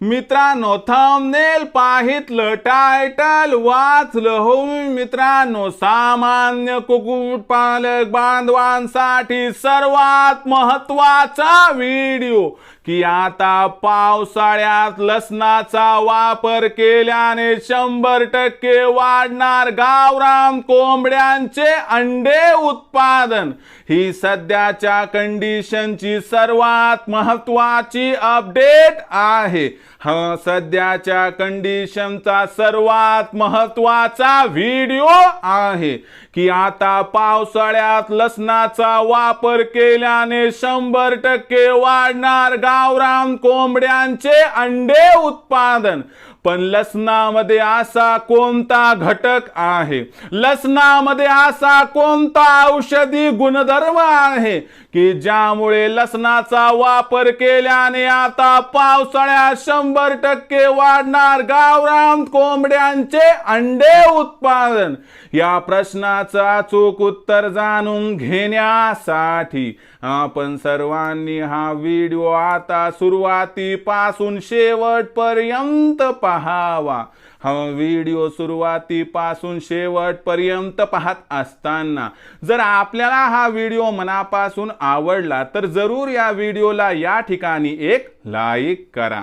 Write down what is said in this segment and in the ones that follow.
मित्रांनो thumbnail पाहितलं title वाचलं हो मित्रांनो सामान्य कुक्कुटपालक बांधवांसाठी सर्वात महत्त्वाचा व्हिडिओ की आता पावसाळ्यात लसणाचा वापर केल्याने शंभर टक्के वाढणार गावराम कोंबड्यांचे अंडे उत्पादन. ही सध्याच्या कंडिशनची सर्वात महत्वाची अपडेट आहे. हा सध्याच्या कंडिशनचा सर्वात महत्त्वाचा व्हिडिओ आहे की आता पावसाळ्यात लसणाचा वापर केल्याने शंभर टक्के वाढणार गावरान कोंबड्यांचे अंडे उत्पादन. पण लसणामध्ये असा कोणता घटक आहे? लसणामध्ये असा कोणता औषधी गुणधर्म आहे की ज्यामुळे लसणाचा वापर केल्याने आता पावसाळ्यात शंभर टक्के वाढणार गावराम कोंबड्यांचे अंडे उत्पादन? या प्रश्नाचं अचूक उत्तर जाणून घेण्यासाठी आपण सर्वांनी हा व्हिडिओ आता सुरुवातीपासून शेवटपर्यंत पा पहावा. हा व्हिडिओ सुरुवातीपासून शेवटपर्यंत पाहत असताना जर आपल्याला हा व्हिडिओ मनापासून आवडला तर जरूर या व्हिडिओला या ठिकाणी एक लाईक करा.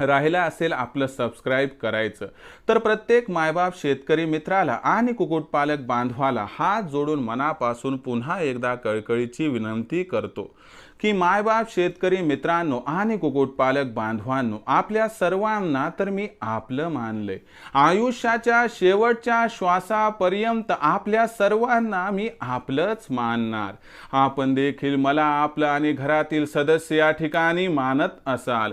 राहिलं असेल आपलं सबस्क्राईब करायचं. तर प्रत्येक मायबाप शेतकरी मित्राला आणि कुक्कुटपालक बांधवाला हात जोडून मनापासून पुन्हा एकदा कळकळीची विनंती करतो की मायबाप शेतकरी मित्रांनो आणि कुक्कुटपालक बांधवांनो आपल्या सर्वांना तर मी आपलं मानलंय. आयुष्याच्या शेवटच्या श्वासापर्यंत आपल्या सर्वांना मी आपलंच मानणार. आपण देखील मला आपलं आणि घरातील सदस्य या ठिकाणी मानत असाल.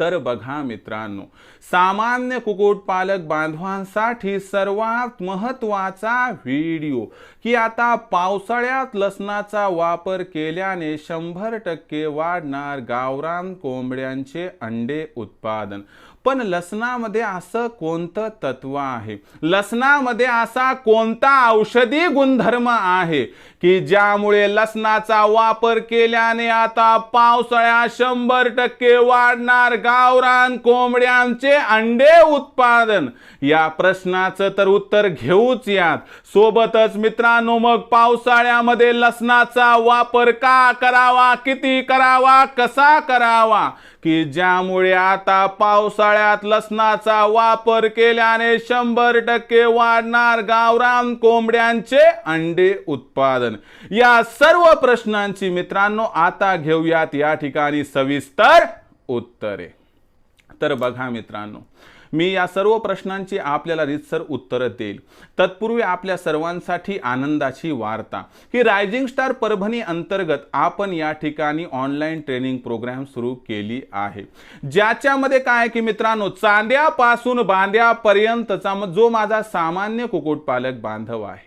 तर बघा मित्रांनो सामान्य कुक्कुटपालक बांधवांसाठी सर्वात महत्त्वाचा व्हिडिओ की आता पावसाळ्यात लसणाचा वापर केल्याने शंभर टक्के वाढणार गावरान कोंबड्यांचे अंडे उत्पादन. पण लसणामध्ये असं कोणतं तत्व आहे? लसणामध्ये असा कोणता औषधी गुणधर्म आहे की ज्यामुळे लसणाचा वापर केल्याने आता पावसाळ्यात शंभर टक्के वाढणार गावरान कोंबड्यांचे अंडे उत्पादन? या प्रश्नाचं तर उत्तर घेऊच यात. सोबतच मित्रांनो मग पावसाळ्यामध्ये लसणाचा वापर का करावा? किती करावा? कसा करावा? की ज्यामुळे आता पावसाळ्यात लसणाचा वापर केल्याने शंभर टक्के वाढणार गावरान कोंबड्यांचे अंडे उत्पादन. या सर्व प्रश्नांची मित्रांनो आता घेऊयात या ठिकाणी सविस्तर उत्तरे. तर बघा मित्रांनो मी या सर्व प्रश्नांची आपल्याला रितसर उत्तरं देईल. तत्पूर्वी आपल्या सर्वांसाठी आनंदाची वार्ता. की रायझिंग स्टार परभणी अंतर्गत आपण या ठिकाणी ऑनलाईन ट्रेनिंग प्रोग्राम सुरू केली आहे. ज्याच्यामध्ये काय की मित्रांनो चांद्यापासून बांद्यापर्यंतचा जो माझा सामान्य कुक्कुटपालक बांधव आहे.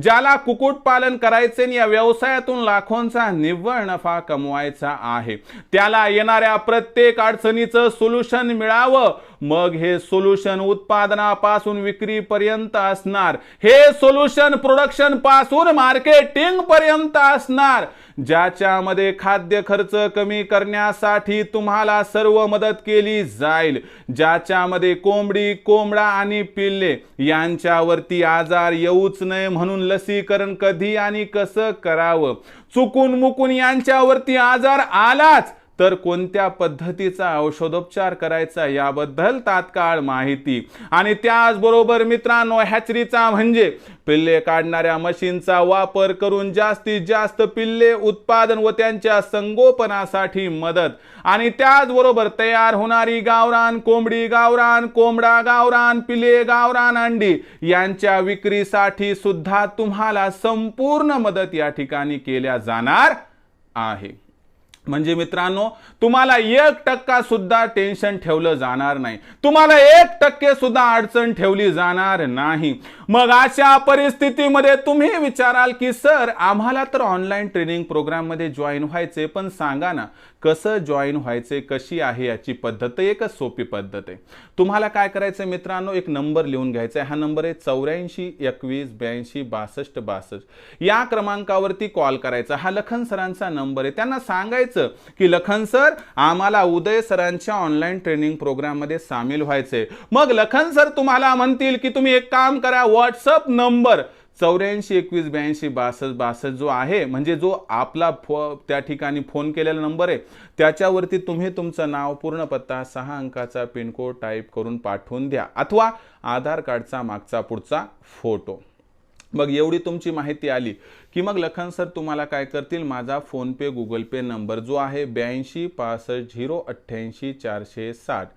ज्याला कुक्कुटपालन करायचे आणि या व्यवसायातून लाखोंचा निव्वळ नफा कमवायचा आहे. त्याला येणाऱ्या प्रत्येक अडचणीचं सोल्युशन मिळावं मग हे सोल्युशन उत्पादनापासून विक्रीपर्यंत असणार. हे सोल्युशन प्रोडक्शनपासून मार्केटिंग पर्यंत असणार. ज्याच्यामध्ये खाद्य खर्च कमी करण्यासाठी तुम्हाला सर्व मदत केली जाईल. ज्याच्यामध्ये कोंबडी कोंबडा आणि पिल्ले यांच्यावरती आजार येऊच नये म्हणून लसीकरण कधी आणि कसं करावं? चुकून मुकून यांच्यावरती आजार आलाच तर कोणत्या पद्धतीचा औषधोपचार करायचा याबद्दल तात्काळ माहिती. आणि त्याचबरोबर मित्रांनो हॅचरीचा म्हणजे पिल्ले काढणाऱ्या मशीनचा वापर करून जास्तीत जास्त पिल्ले उत्पादन व त्यांच्या संगोपनासाठी मदत. आणि त्याचबरोबर तयार होणारी गावरान कोंबडी गावरान कोंबडा गावरान पिले गावरान अंडी यांच्या विक्रीसाठी सुद्धा तुम्हाला संपूर्ण मदत या ठिकाणी केल्या जाणार आहे. म्हणजे मित्रांनो तुम्हाला एक टक्का सुद्धा टेन्शन ठेवलं जाणार नाही. तुम्हाला एक टक्के सुद्धा अडचण ठेवली जाणार नाही. मग अशा परिस्थितीमध्ये तुम्ही विचाराल की सर आम्हाला तर ऑनलाईन ट्रेनिंग प्रोग्राममध्ये जॉईन व्हायचे पण सांगा ना कसं जॉईन व्हायचे कशी आहे याची पद्धत एकच सोपी पद्धत आहे. तुम्हाला काय करायचं मित्रांनो? एक नंबर लिहून घ्यायचा आहे हा नंबर आहे चौऱ्याऐंशी एकवीस ब्याऐंशी बासष्ट बासष्ट. या क्रमांकावरती कॉल करायचा. हा लखन सरांचा नंबर आहे. त्यांना सांगायचं की लखन सर आम्हाला उदय सरांच्या ऑनलाईन ट्रेनिंग प्रोग्राममध्ये सामील व्हायचंय. मग लखन सर तुम्हाला म्हणतील की तुम्ही एक काम करा व्हॉट्सअप नंबर चौऱ्याऐंशी एकवीस ब्याऐंशी बासष्ट बासष्ट जो आहे म्हणजे जो आपला फो त्या ठिकाणी फोन केलेला नंबर आहे त्याच्यावरती तुम्ही तुमचं नाव पूर्ण पत्ता सहा अंकाचा पिनकोड टाईप करून पाठवून द्या अथवा आधार कार्डचा मागचा पुढचा फोटो. मग एवढी तुमची माहिती आली की मग लखन सर तुम्हाला काय करतील? माझा फोनपे गुगल पे नंबर जो आहे ब्याऐंशी पासष्ट झिरो अठ्ठ्याऐंशी चारशे साठ.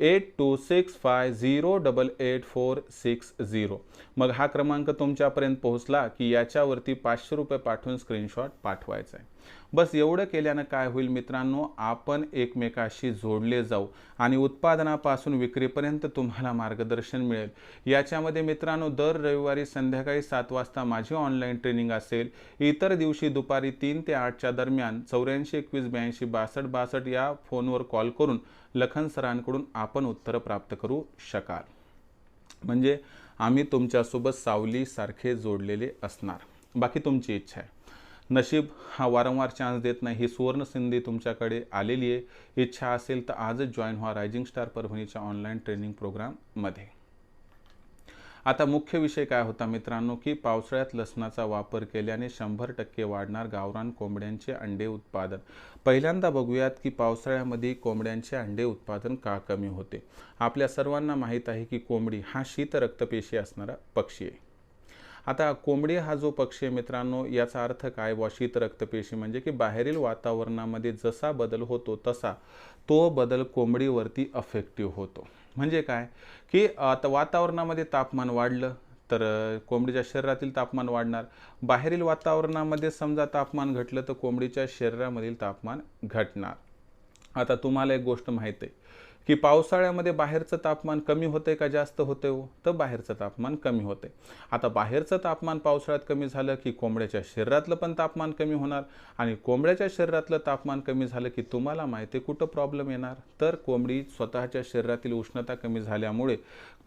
Eight two six five zero double eight four six zero. मग हा क्रमांक तुमच्यापर्यंत पोहोचला की याच्यावरती पाचशे रुपये पाठवून स्क्रीनशॉट पाठवायचा आहे बस एवढं केल्यानं काय होईल मित्रांनो आपण एकमेकाशी जोडले जाऊ आणि उत्पादनापासून विक्रीपर्यंत तुम्हाला मार्गदर्शन मिळेल. याच्यामध्ये मित्रांनो दर रविवारी संध्याकाळी सात वाजता माझी ऑनलाईन ट्रेनिंग असेल. इतर दिवशी दुपारी तीन ते आठच्या दरम्यान चौऱ्याऐंशी एकवीस ब्याऐंशी बासष्ट बासष्ट या फोनवर कॉल करून लखन सरांकडून आपण उत्तरं प्राप्त करू शकाल. म्हणजे आम्ही तुमच्यासोबत सावलीसारखे जोडलेले असणार. बाकी तुमची इच्छा आहे. नशीब हा वारंवार चान्स देत नाही ही सुवर्ण संधी तुमच्याकडे आलेली आहे. इच्छा असेल तर आजच जॉईन व्हा रायझिंग स्टार परभणीच्या ऑनलाईन ट्रेनिंग प्रोग्राममध्ये आता मुख्य विषय काय होता मित्रांनो की पावसाळ्यात लसणाचा वापर केल्याने शंभर टक्के वाढणार गावरान कोंबड्यांचे अंडे उत्पादन. पहिल्यांदा बघूयात की पावसाळ्यामध्ये कोंबड्यांचे अंडे उत्पादन का कमी होते. आपल्या सर्वांना माहीत आहे की कोंबडी हा शीत रक्तपेशी असणारा पक्षी आहे. आता कोंबडी हा जो पक्षी आहे मित्रांनो याचा अर्थ काय? व शीत रक्तपेशी म्हणजे की बाहेरील वातावरणामध्ये जसा बदल होतो तसा तो बदल कोंबडीवरती अफेक्टिव्ह होतो. म्हणजे काय? की आता वातावरणामध्ये तापमान वाढलं तर कोंबडीच्या शरीरातील तापमान वाढणार. बाहेरील वातावरणामध्ये समजा तापमान घटलं तर कोंबडीच्या शरीरामधील तापमान घटणार. आता तुम्हाला एक गोष्ट माहीत आहे. की पावसाळ्यामध्ये बाहेरचं तापमान कमी होतंय का जास्त होतंय हो? तर बाहेरचं तापमान कमी होते आता बाहेरचं तापमान पावसाळ्यात कमी झालं की कोंबड्याच्या शरीरातलं पण तापमान कमी होणार आणि कोंबड्याच्या शरीरातलं तापमान कमी झालं की तुम्हाला माहिती कुठं प्रॉब्लेम येणार? तर कोंबडी स्वतःच्या शरीरातील उष्णता कमी झाल्यामुळे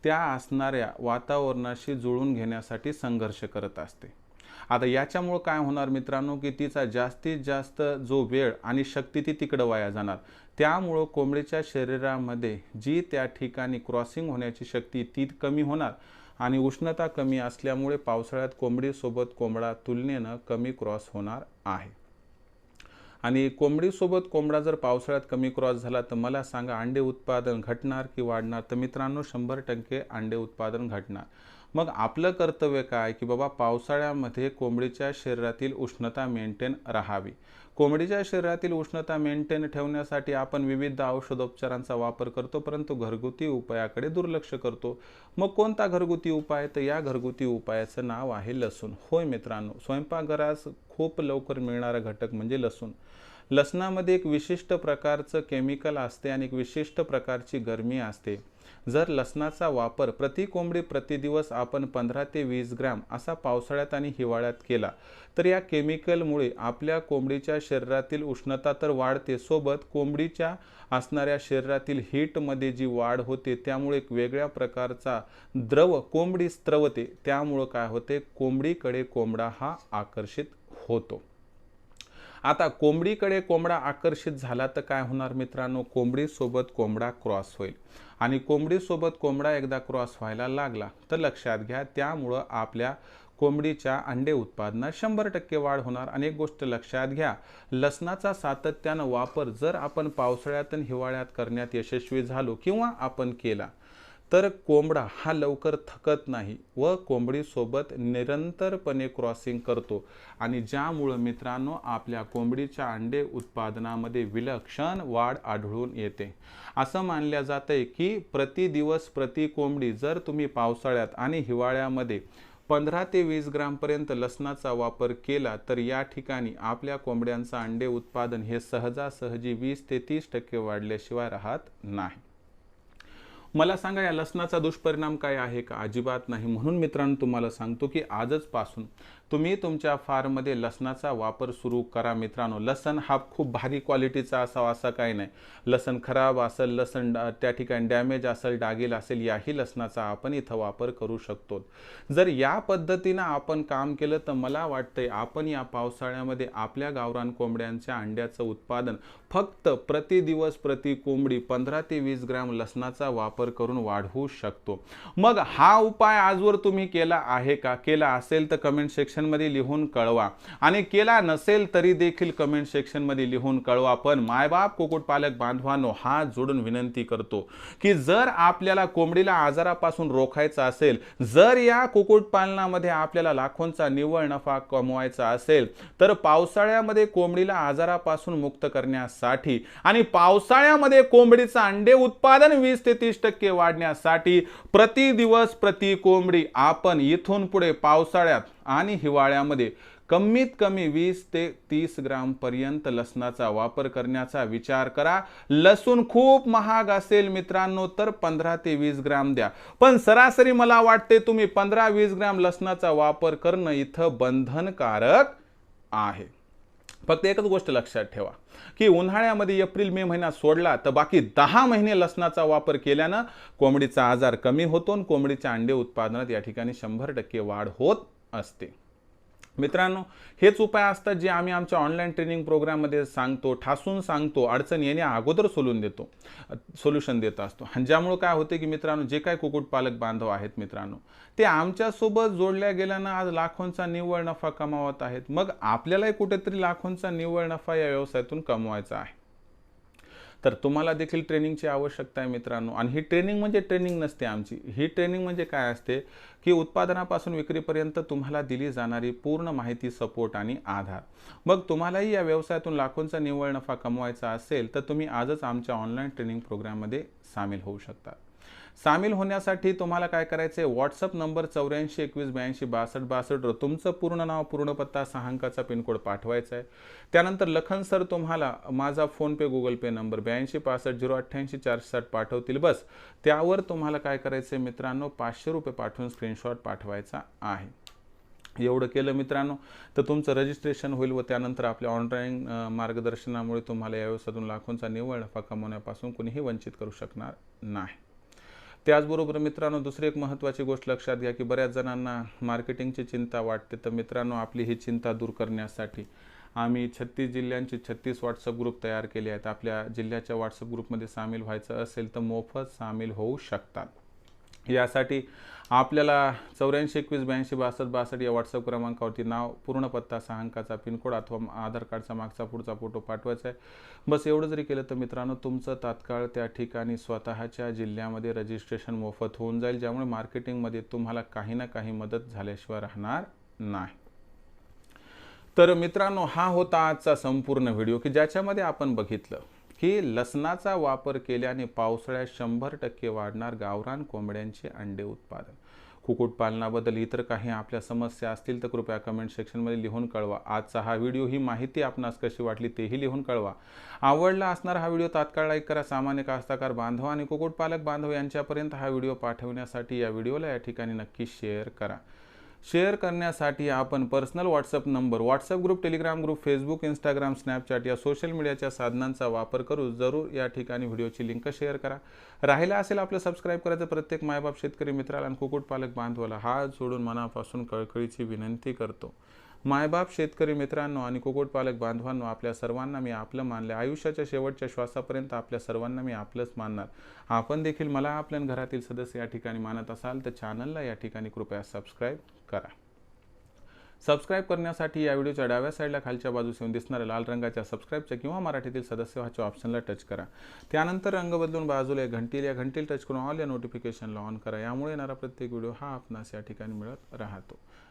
त्या असणाऱ्या वातावरणाशी जुळून घेण्यासाठी संघर्ष करत असते. आता याच्यामुळं काय होणार मित्रांनो की तिचा जास्तीत जास्त जो वेळ आणि शक्ती ती तिकडं वाया जाणार. त्यामुळं कोंबडीच्या शरीरामध्ये जी त्या ठिकाणी क्रॉसिंग होण्याची शक्ती ती कमी होणार आणि उष्णता कमी असल्यामुळे पावसाळ्यात कोंबडीसोबत कोंबडा तुलनेनं कमी क्रॉस होणार आहे. आणि कोंबडीसोबत कोंबडा जर पावसाळ्यात कमी क्रॉस झाला तर मला सांगा अंडे उत्पादन घटणार की वाढणार? तर मित्रांनो शंभर टक्के अंडे उत्पादन घटणार. मग आपलं कर्तव्य काय? की बाबा पावसाळ्यामध्ये कोंबडीच्या शरीरातील उष्णता मेंटेन राहावी. कोंबडीच्या शरीरातील उष्णता मेंटेन ठेवण्यासाठी आपण विविध औषधोपचारांचा वापर करतो परंतु घरगुती उपायाकडे दुर्लक्ष करतो. मग कोणता घरगुती उपाय? तर या घरगुती उपायाचं नाव आहे लसूण. होय मित्रांनो स्वयंपाकघरास खूप लवकर मिळणारा घटक म्हणजे लसूण. लसणामध्ये एक विशिष्ट प्रकारचं केमिकल असते आणि एक विशिष्ट प्रकारची गरमी असते. जर लसणाचा वापर प्रति कोंबडी प्रतिदिवस आपण पंधरा ते वीस ग्रॅम असा पावसाळ्यात आणि हिवाळ्यात केला तर या केमिकलमुळे आपल्या कोंबडीच्या शरीरातील उष्णता तर वाढते सोबत कोंबडीच्या असणाऱ्या शरीरातील हीटमध्ये जी वाढ होते त्यामुळे एक वेगळ्या प्रकारचा द्रव कोंबडी स्त्रवते. त्यामुळं काय होते? कोंबडीकडे कोंबडा हा आकर्षित होतो. आता कोंबडीकडे कोंबडा आकर्षित झाला तर काय होणार मित्रांनो? कोंबडीसोबत कोंबडा क्रॉस होईल. आणि कोंबडीसोबत कोंबडा एकदा क्रॉस व्हायला लागला तर लक्षात घ्या त्यामुळं आपल्या कोंबडीच्या अंडे उत्पादनात शंभर टक्के वाढ होणार. आणि एक गोष्ट लक्षात घ्या लसणाचा सातत्यानं वापर जर आपण पावसाळ्यात आणि हिवाळ्यात करण्यात यशस्वी झालो किंवा आपण केला तर कोंबडा हा लवकर थकत नाही व कोंबडीसोबत निरंतरपणे क्रॉसिंग करतो. आणि ज्यामुळं मित्रांनो आपल्या कोंबडीच्या अंडे उत्पादनामध्ये विलक्षण वाढ आढळून येते. असं मानल्या जातं आहे की प्रति दिवस प्रति कोंबडी जर तुम्ही पावसाळ्यात आणि हिवाळ्यामध्ये पंधरा ते वीस ग्रामपर्यंत लसणाचा वापर केला तर या ठिकाणी आपल्या कोंबड्यांचं अंडे उत्पादन हे सहजासहजी वीस ते तीस टक्के वाढल्याशिवाय राहत नाही. मला सांगा या लसणाचा दुष्परिणाम काय आहे का? अजिबात नाही. म्हणून मित्रांनो तुम्हाला सांगतो की आजच पासून तुम्ही तुमच्या फार्ममध्ये लसणाचा वापर सुरू करा मित्रांनो. लसण हा खूप भारी क्वालिटीचा असावा असं काही नाही. लसण खराब असेल लसण त्या ठिकाणी डॅमेज असेल डागेल असेल याही लसणाचा आपण इथं वापर करू शकतो. जर या पद्धतीनं आपण काम केलं तर मला वाटतंय आपण या पावसाळ्यामध्ये आपल्या गावरान कोंबड्यांच्या अंड्याचं उत्पादन फक्त प्रति दिवस प्रति कोंबडी पंधरा ते वीस ग्रॅम लसणाचा वापर करून वाढवू शकतो. मग हा उपाय आजवर तुम्ही केला आहे का? केला असेल तर कमेंट सेक्शन सेक्शनमध्ये लिहून कळवा. आणि केला नसेल तरी देखील कमेंट सेक्शनमध्ये लिहून कळवा. पण मायबाप कुक्कुटपालक बांधवांनो हा जोडून विनंती करतो की जर आपल्याला कोंबडीला आजारापासून रोखायचं असेल जर या कुक्कुटपालनामध्ये आपल्याला लाखोंचा निव्वळ नफा कमवायचा असेल तर पावसाळ्यामध्ये कोंबडीला आजारापासून मुक्त करण्यासाठी आणि पावसाळ्यामध्ये कोंबडीचं अंडे उत्पादन वीस ते तीस टक्के वाढण्यासाठी प्रति दिवस प्रति कोंबडी आपण इथून पुढे पावसाळ्यात आणि हिवाळ्यामध्ये कमीत कमी वीस ते तीस ग्राम पर्यंत लसणाचा वापर करण्याचा विचार करा. लसूण खूप महाग असेल मित्रांनो तर पंधरा ते वीस ग्राम द्या. पण सरासरी मला वाटते तुम्ही पंधरा वीस ग्राम लसणाचा वापर करणं इथं बंधनकारक आहे. फक्त एकच गोष्ट लक्षात ठेवा की उन्हाळ्यामध्ये एप्रिल मे महिना सोडला तर बाकी दहा महिने लसणाचा वापर केल्यानं कोंबडीचा आजार कमी होतो आणि कोंबडीच्या अंडे उत्पादनात या ठिकाणी शंभर टक्के वाढ होत असते. मित्रांनो हेच उपाय असतात जे आम्ही आमच्या ऑनलाईन ट्रेनिंग प्रोग्राममध्ये सांगतो ठासून सांगतो अडचण येण्या अगोदर सोलून देतो सोल्युशन देत असतो. आणि ज्यामुळं काय होते की मित्रांनो जे काय कुक्कुटपालक बांधव आहेत मित्रांनो ते आमच्यासोबत जोडल्या गेल्यानं आज लाखोंचा निव्वळ नफा कमावत आहेत. मग आपल्यालाही कुठेतरी लाखोंचा निव्वळ नफा या व्यवसायातून कमवायचा आहे. तर तुम्हाला देखील ट्रेनिंगची आवश्यकता आहे मित्रांनो. आणि ही ट्रेनिंग म्हणजे ट्रेनिंग नसते आमची. ही ट्रेनिंग म्हणजे काय असते की उत्पादनापासून विक्रीपर्यंत तुम्हाला दिली जाणारी पूर्ण माहिती सपोर्ट आणि आधार. मग तुम्हालाही या व्यवसायातून लाखोंचा निव्वळ नफा कमवायचा असेल तर तुम्ही आजच आमच्या ऑनलाईन ट्रेनिंग प्रोग्राममध्ये सामील होऊ शकता. सामील होण्यासाठी तुम्हाला काय करायचं आहे व्हॉट्सअप नंबर चौऱ्याऐंशी एकवीस ब्याऐंशी बासष्ट बासष्ट तुमचं पूर्ण नाव पूर्ण पत्ता सहा अंकाचा पिनकोड पाठवायचा आहे त्यानंतर लखन सर तुम्हाला माझा फोनपे गुगल पे नंबर ब्याऐंशी पासष्ट झिरो अठ्ठ्याऐंशी चारशे साठ पाठवतील. बस त्यावर तुम्हाला काय करायचं आहे मित्रांनो? पाचशे रुपये पाठवून स्क्रीनशॉट पाठवायचा आहे. एवढं केलं मित्रांनो तर तुमचं रजिस्ट्रेशन होईल व त्यानंतर आपल्या ऑनलाईन मार्गदर्शनामुळे तुम्हाला या व्यवसायातून लाखोंचा निव्वळ नफा कमवण्यापासून कुणीही वंचित करू शकणार नाही. त्याचबरोबर मित्रांनो दुसरी एक महत्त्वाची गोष्ट लक्षात घ्या की बऱ्याच जणांना मार्केटिंगची चिंता वाटते. तर मित्रांनो आपली ही चिंता दूर करण्यासाठी आम्ही छत्तीस जिल्ह्यांचे छत्तीस व्हॉट्सअप ग्रुप तयार केले आहेत. आपल्या जिल्ह्याच्या व्हॉट्सअप ग्रुपमध्ये सामील व्हायचं असेल तर मोफत सामील होऊ शकतात. यासाठी आपल्याला चौऱ्याऐंशी एकवीस ब्याऐंशी बासष्ट बासष्ट या व्हॉट्सअप क्रमांकावरती नाव पूर्ण पत्ता सहा अंकाचा पिनकोड अथवा आधार कार्डचा मागचा पुढचा फोटो पाठवायचा आहे. बस एवढं जरी केलं तर मित्रांनो तुमचं तात्काळ त्या ठिकाणी स्वतःच्या जिल्ह्यामध्ये रजिस्ट्रेशन मोफत होऊन जाईल ज्यामुळे मार्केटिंगमध्ये तुम्हाला काही ना काही मदत झाल्याशिवाय राहणार नाही. तर मित्रांनो हा होता आजचा संपूर्ण व्हिडिओ की ज्याच्यामध्ये आपण बघितलं की लसणाचा वापर केल्याने पावसाळ्यात शंभर टक्के वाढणार गावरान कोंबड्यांचे अंडे उत्पादन. कुक्कुटपालनाबद्दल इतर काही आपल्या समस्या असतील तर कृपया कमेंट सेक्शनमध्ये लिहून कळवा. आजचा हा व्हिडिओ ही माहिती आपणास कशी वाटली तेही लिहून कळवा. आवडला असणारा हा व्हिडिओ तात्काळ लाईक करा. सामान्य कास्तकार बांधव आणि कुक्कुटपालक बांधव यांच्यापर्यंत हा व्हिडिओ पाठवण्यासाठी या व्हिडिओला या ठिकाणी नक्की शेअर करा. शेअर करण्यासाठी आपण personal WhatsApp number WhatsApp group Telegram group Facebook Instagram Snapchat या सोशल मीडियाच्या साधनांचा वापर करू जरूर या ठिकाणी व्हिडिओची लिंक शेअर करा. राहिला असेल आपलं सबस्क्राईब करायचं प्रत्येक मायबाप शेतकरी मित्राला आणि कुक्कुटपालक बांधवाला हा सोडून मनापासून कळकळीची विनंती करतो. मायबाप शेतकरी मित्रांनो आणि कुक्कुटपालक बांधवांनो आपल्या सर्वांना मी आपलं मानले आयुष्याच्या शेवटच्या श्वासापर्यंत आपल्या सर्वांना मी आपलंच मानणार. आपण देखील मला आपल्या घरातील सदस्य या ठिकाणी मानत असाल तर चॅनलला या ठिकाणी कृपया सबस्क्राईब करा. सबस्क्राईब करण्यासाठी या व्हिडिओच्या डाव्या साईडला खालच्या बाजूस येऊन दिसणाऱ्या लाल रंगाच्या सबस्क्राईबच्या किंवा मराठीतील सदस्य व्हाच्या ऑप्शनला टच करा. त्यानंतर रंग बदलून बाजूला एक घंटील या घंटील टच करून ऑल या नोटिफिकेशनला ऑन करा. यामुळे येणारा प्रत्येक व्हिडिओ हा आपणास या ठिकाणी मिळत राहतो.